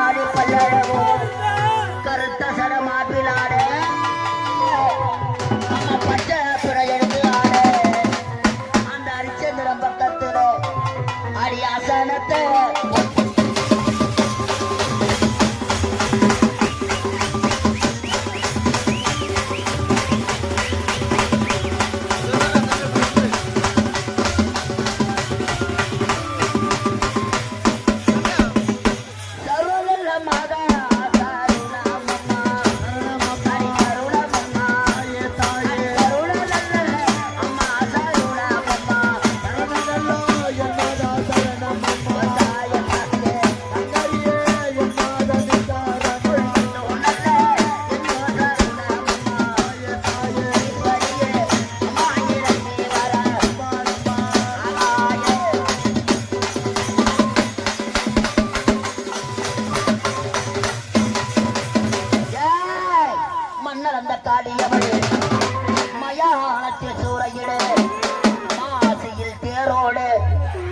பல்லாடி பல்லழகோ கருத்த சட மாப்பிளாட. நம்ம பச்சை பிறை எடுத்து ஆட. அந்த அரிச்சந்திரம் பக்கத்துல அடி அசனத்தை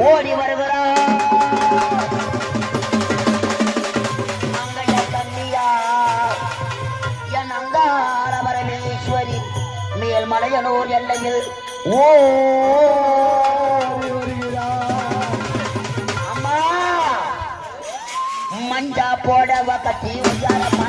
ஓடி வருகிறார் மங்கள மேல்மலையனூர் எல்லையில் ஓடி வருகிறார் அம்மா மஞ்சா போட வக்கத்தி உய்யார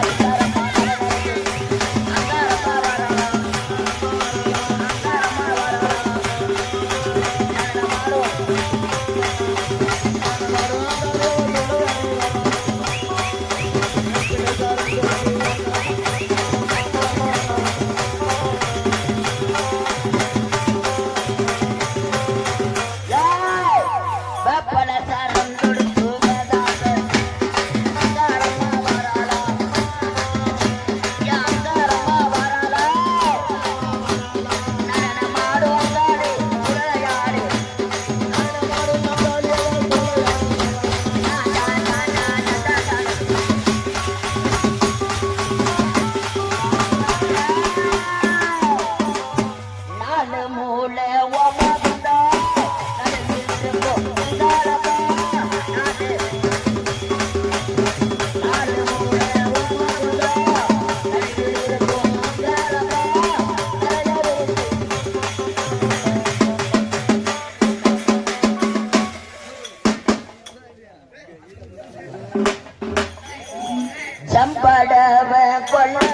சம்படவ கொள்ளையிலே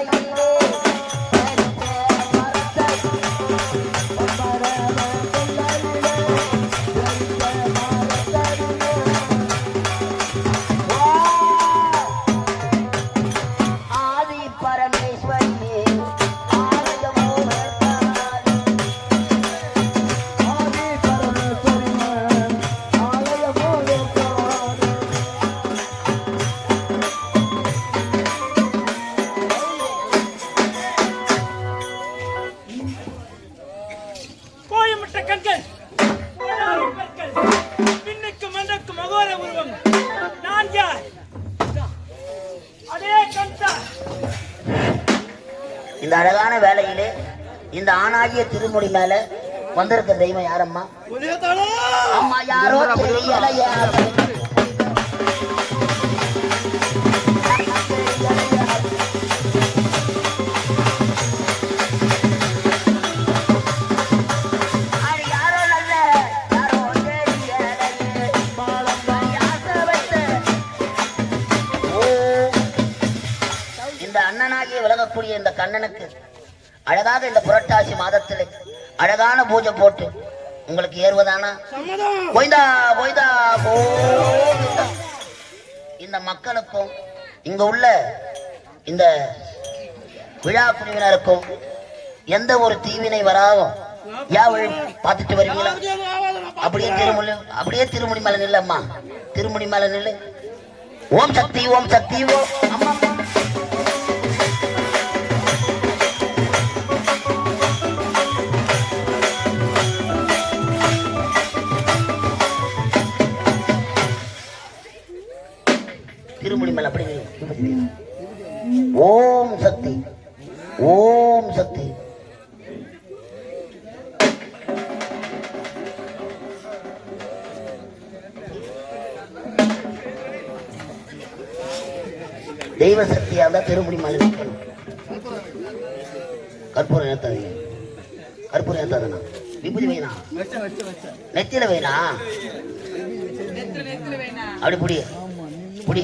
இந்த அழகான வேலையிலே இந்த ஆணாகிய திருமுடி மேல வந்திருக்க தெய்வம் யாரம்மா? அம்மா யாரோ தெரியலையா. கண்ணனுக்கு அழகாக இந்த புரட்டாசி மாதத்தில் அழகான பூஜை போட்டு உங்களுக்கு ஏறுவதானா? போய்தா போய்தா கோவிந்தா. இந்த மக்களுக்கும் இங்க உள்ள இந்த விழா குழுவினருக்கும் எந்த ஒரு தீவினை வராதும் யா வழி பார்த்துட்டு வருவீங்களா? அப்படியே திருமுடி அப்படியே திருமுடி மேல நில்லம்மா. திருமுடி மேல நில்லு. ஓம் சக்தி ஓம் சக்தி ஓம். அம்மா மேல அப்படி. ஓம் சக்தி. ஓம் சக்தி. தெய்வ சக்தியா இருந்தா திருமுடி மேல நிக்கணும். கற்பூரம் ஏத்தாதீங்க. கற்பூரம் ஏத்தாதண்ணா விபூதி வைனா நெத்தியில வைனா அப்படி புடி. புடி.